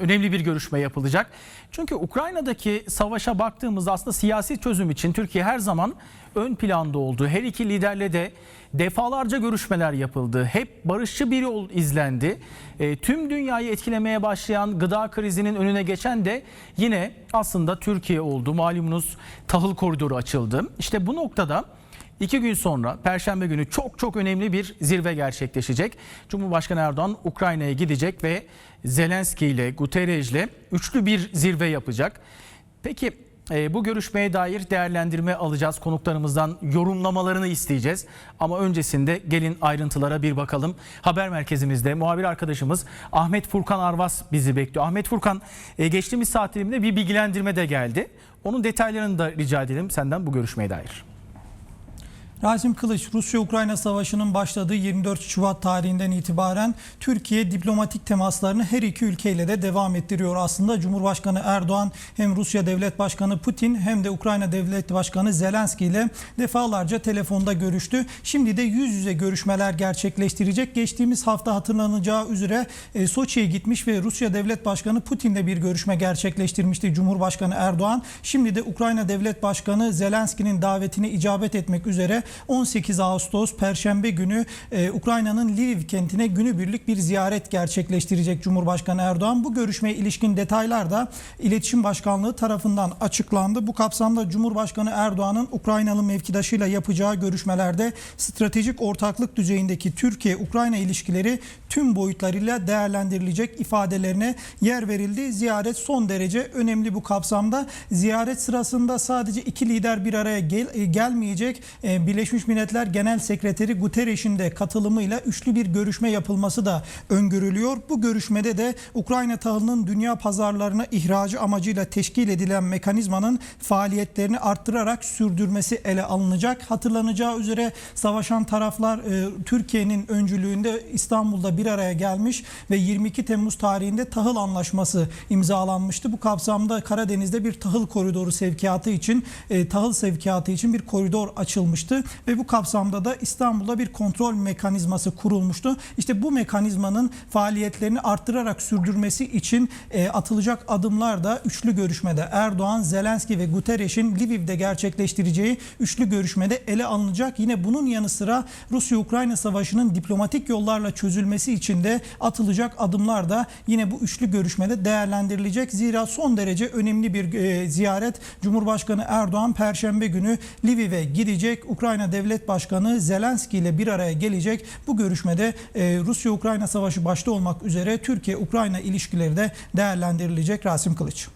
önemli bir görüşme yapılacak. Çünkü Ukrayna'daki savaşa baktığımızda aslında siyasi çözüm için Türkiye her zaman ön planda oldu. Her iki liderle de defalarca görüşmeler yapıldı. Hep barışçı bir yol izlendi. E, tüm dünyayı etkilemeye başlayan gıda krizinin önüne geçen de yine aslında Türkiye oldu. Malumunuz tahıl koridoru açıldı. İşte bu noktada İki gün sonra Perşembe günü çok çok önemli bir zirve gerçekleşecek. Cumhurbaşkanı Erdoğan Ukrayna'ya gidecek ve Zelenski ile Guterres ile üçlü bir zirve yapacak. Peki e, bu görüşmeye dair değerlendirme alacağız. Konuklarımızdan yorumlamalarını isteyeceğiz. Ama öncesinde gelin ayrıntılara bir bakalım. Haber merkezimizde muhabir arkadaşımız Ahmet Furkan Arvas bizi bekliyor. Ahmet Furkan e, geçtiğimiz saat diliminde bir bilgilendirme de geldi. Onun detaylarını da rica edelim senden bu görüşmeye dair. Rasim Kılıç, Rusya-Ukrayna Savaşı'nın başladığı 24 Şubat tarihinden itibaren Türkiye diplomatik temaslarını her iki ülkeyle de devam ettiriyor. Aslında Cumhurbaşkanı Erdoğan hem Rusya Devlet Başkanı Putin hem de Ukrayna Devlet Başkanı Zelenski ile defalarca telefonda görüştü. Şimdi de yüz yüze görüşmeler gerçekleştirecek. Geçtiğimiz hafta hatırlanacağı üzere e, Soçi'ye gitmiş ve Rusya Devlet Başkanı Putin'le bir görüşme gerçekleştirmişti Cumhurbaşkanı Erdoğan. Şimdi de Ukrayna Devlet Başkanı Zelenski'nin davetine icabet etmek üzere 18 Ağustos Perşembe günü e, Ukrayna'nın Lviv kentine günübirlik bir ziyaret gerçekleştirecek Cumhurbaşkanı Erdoğan. Bu görüşmeye ilişkin detaylar da İletişim Başkanlığı tarafından açıklandı. Bu kapsamda Cumhurbaşkanı Erdoğan'ın Ukraynalı mevkidaşıyla yapacağı görüşmelerde stratejik ortaklık düzeyindeki Türkiye-Ukrayna ilişkileri tüm boyutlarıyla değerlendirilecek ifadelerine yer verildi. Ziyaret son derece önemli bu kapsamda. Ziyaret sırasında sadece iki lider bir araya gel, e, gelmeyecek. E, Birleşmiş Milletler Genel Sekreteri Guterres'in de katılımıyla üçlü bir görüşme yapılması da öngörülüyor. Bu görüşmede de Ukrayna tahılının dünya pazarlarına ihracı amacıyla teşkil edilen mekanizmanın faaliyetlerini arttırarak sürdürmesi ele alınacak. Hatırlanacağı üzere savaşan taraflar e, Türkiye'nin öncülüğünde İstanbul'da bir araya gelmiş ve 22 Temmuz tarihinde tahıl anlaşması imzalanmıştı. Bu kapsamda Karadeniz'de bir tahıl koridoru sevkiyatı için e, tahıl sevkiyatı için bir koridor açılmıştı ve bu kapsamda da İstanbul'da bir kontrol mekanizması kurulmuştu. İşte bu mekanizmanın faaliyetlerini arttırarak sürdürmesi için e, atılacak adımlar da üçlü görüşmede Erdoğan, Zelenski ve Guterres'in Lviv'de gerçekleştireceği üçlü görüşmede ele alınacak. Yine bunun yanı sıra Rusya-Ukrayna savaşının diplomatik yollarla çözülmesi için de atılacak adımlar da yine bu üçlü görüşmede değerlendirilecek. Zira son derece önemli bir e, ziyaret Cumhurbaşkanı Erdoğan Perşembe günü Lviv'e gidecek. Ukrayna Devlet Başkanı Zelenski ile bir araya gelecek. Bu görüşmede e, Rusya-Ukrayna savaşı başta olmak üzere Türkiye-Ukrayna ilişkileri de değerlendirilecek Rasim Kılıç.